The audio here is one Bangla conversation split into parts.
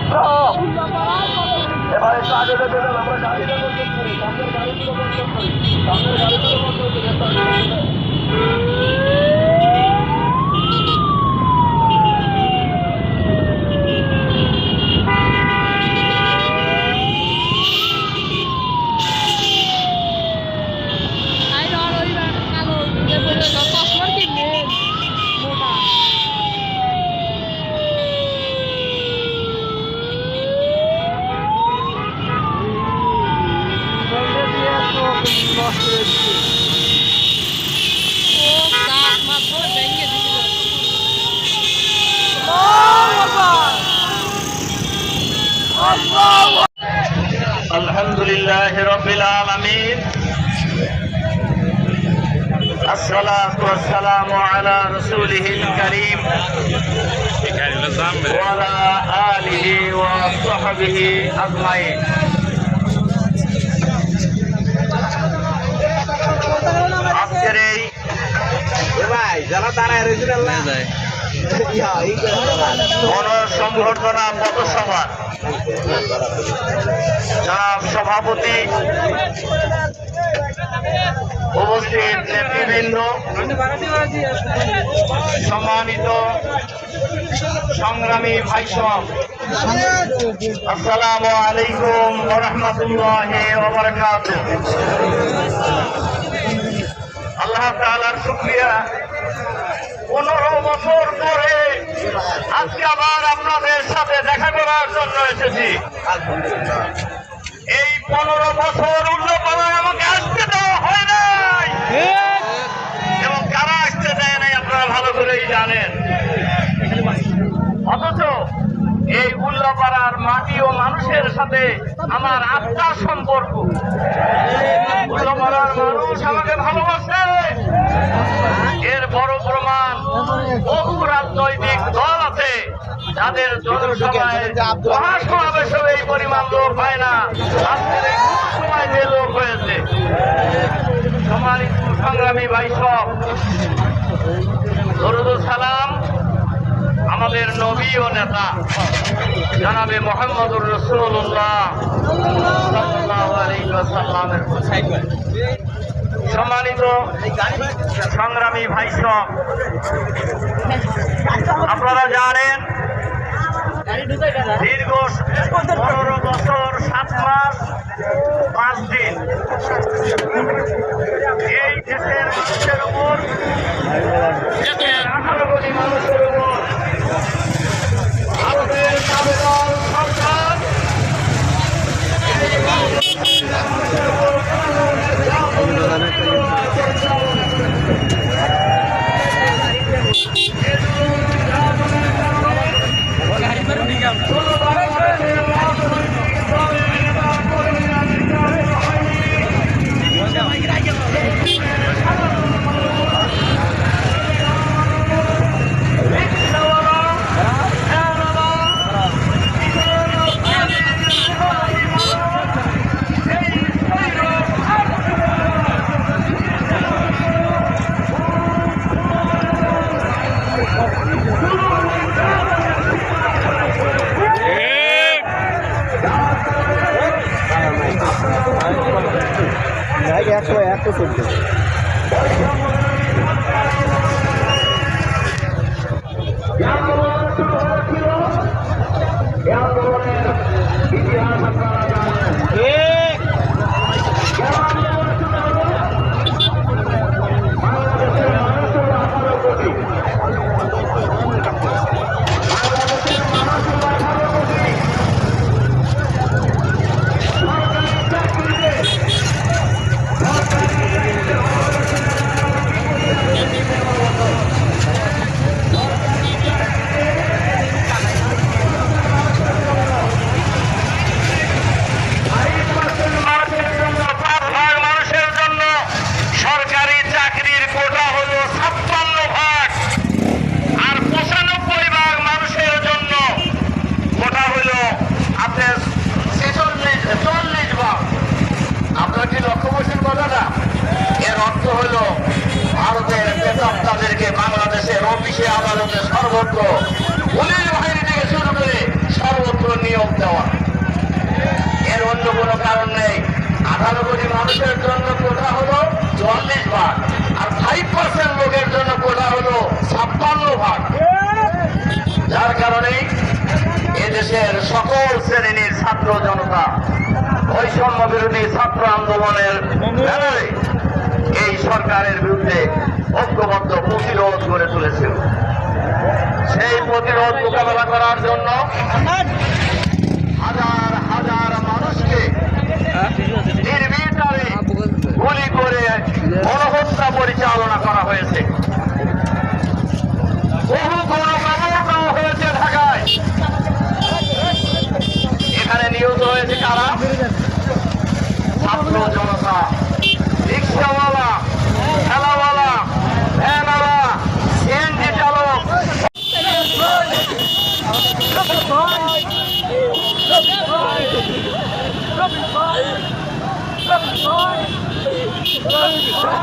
ব্যর্থ এবারে কাজে দেবে আমরা গাড়িটা বন্ধ করি সামনের গাড়িগুলো বন্ধ করি সামনের গাড়িগুলো বন্ধ করি الحمد لله رب العالمين الصلاة والسلام على رسوله الكريم وعلى آله وصحبه أجمعين আজকের এই। গণসংবর্ধনা পথসভা। জনাব সভাপতি উপস্থিত নেতৃবৃন্দ সম্মানিত সংগ্রামী ভাই সব আসসালামু আলাইকুম রহমতুল্লাহ আল্লাহ তাআলার শুকরিয়া। পনেরো বছর পরে আজকে আবার আপনাদের সাথে দেখা করার জন্য এসেছি। এই পনেরো বছর উল্লপাড়ায় আমাকে আসতে দেওয়া হয় নাই। এবং কারা আসতে দেয় নাই আপনারা ভালো করেই জানেন। অথচ এই উল্লাপাড়ার মাটি ও মানুষের সাথে আমার আত্মার সম্পর্ক। উল্লাপাড়ার মানুষ আমাকে ভালোবাসে এর বড় প্রমাণ বহু রাজনৈতিক দল আছে যাদের জনসভায় এই পরিমাণ লোক হয় না। আজকের এই সময় যে লোক হয়েছে, সম্মানিত সংগ্রামী ভাই সব সালাম আমাদের নবী ও নেতা, জানাবে মোহাম্মদুর রসুল্লাহ ওয়াসাল্লামের। সম্মানিত সংগ্রামী ভাই সব আপনারা জানেন দীর্ঘ পনেরো বছর, সাত মাস, পাঁচ দিন। এই দেশের মানুষের উপর, আঠারো কোটি মানুষের উপর ভারতের সরকার। একশো একশো চলছে মানুষের সে আমাদেরকে সর্বত্র পুলিশ বাহিনী থেকে শুরু করে সর্বত্র নিয়োগ দেওয়া। এর অন্য কোনো কারণ নেই। আঠারো কোটি মানুষের জন্য কোটা হলো চল্লিশ ভাগ, আর ফাইভ পার্সেন্ট লোকের জন্য কোটা হলো ছাপ্পান্ন ভাগ। যার কারণে এদেশের সকল শ্রেণির ছাত্র জনতা, বৈষম্য বিরোধী ছাত্র আন্দোলনের এই সরকারের বিরুদ্ধে ঐক্যবদ্ধ প্রতিরোধ গড়ে তুলেছিল। সেই প্রতিরোধ মোকাবেলা করার জন্য হাজার হাজার মানুষকে নির্বিচারে গুলি করে গণহত্যা পরিচালনা করা হয়েছে বহু গণকবরটাও হয়েছে ঢাকায় এখানে নিহত হয়েছে কারা ছাত্র জনতা রিক্সাওয়ালা ঠেলাওয়ালা ভ্যানওয়ালা সিএনজি চালক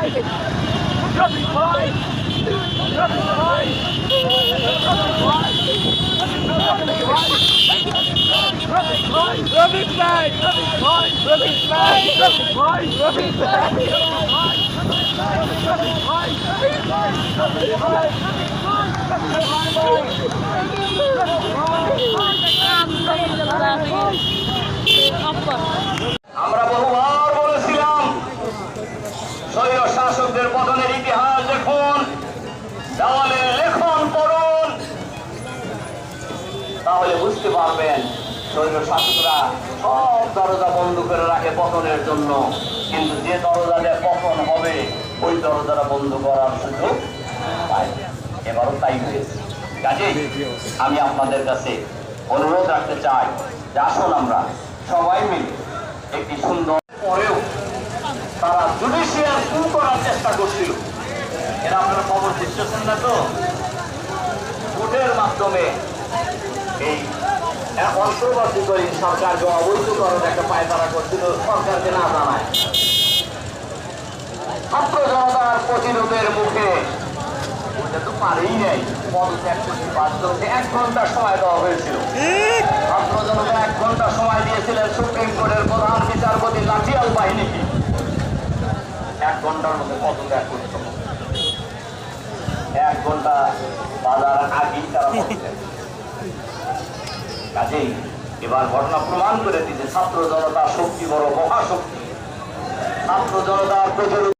আমরা বহুবার স্বৈর শাসকদের পতনের ইতিহাস দেখুন। দেওয়ালে লেখন পড়ুন। তাহলে বুঝতে পারবেন স্বৈর শাসকরা সব দরজা বন্ধ করে রাখে পতনের জন্য। কিন্তু যে দরজাতে পতন হবে, ওই দরজাটা বন্ধ করার সুযোগ এবারও তাই হয়েছে। কাজেই আমি আপনাদের কাছে অনুরোধ রাখতে চাই যে আসুন আমরা সবাই মিলে একটি সুন্দর তারা জুডিশিয়াল কু করার চেষ্টা করছিল। এরা আপনারা খবর দিচ্ছেন না তো? ভোটের মাধ্যমে এই অন্তর্বর্তীকালীন সরকার যে অবৈধকরণ একটা পায়তারা করছিল, সরকারকে না জানায়। ছাত্র জনতার প্রতিরোধের মুখে ওটা তো পারেই নাই। এক ঘণ্টা সময় দেওয়া হয়েছিল। ছাত্র জনতা এক ঘণ্টা সময় দিয়েছিলেন সুপ্রিম কোর্টের প্রধান বিচারপতি লাঠিয়াল বাহিনীকে। এক ঘণ্টার মধ্যে কত ব্যাগ করতে। এক ঘণ্টা বাজার আগেই তারা কাজেই এবার ঘটনা প্রমাণ করে দিতে ছাত্র জনতা শক্তি বড় মহাশক্তি ছাত্র জনতা প্রতিরোধ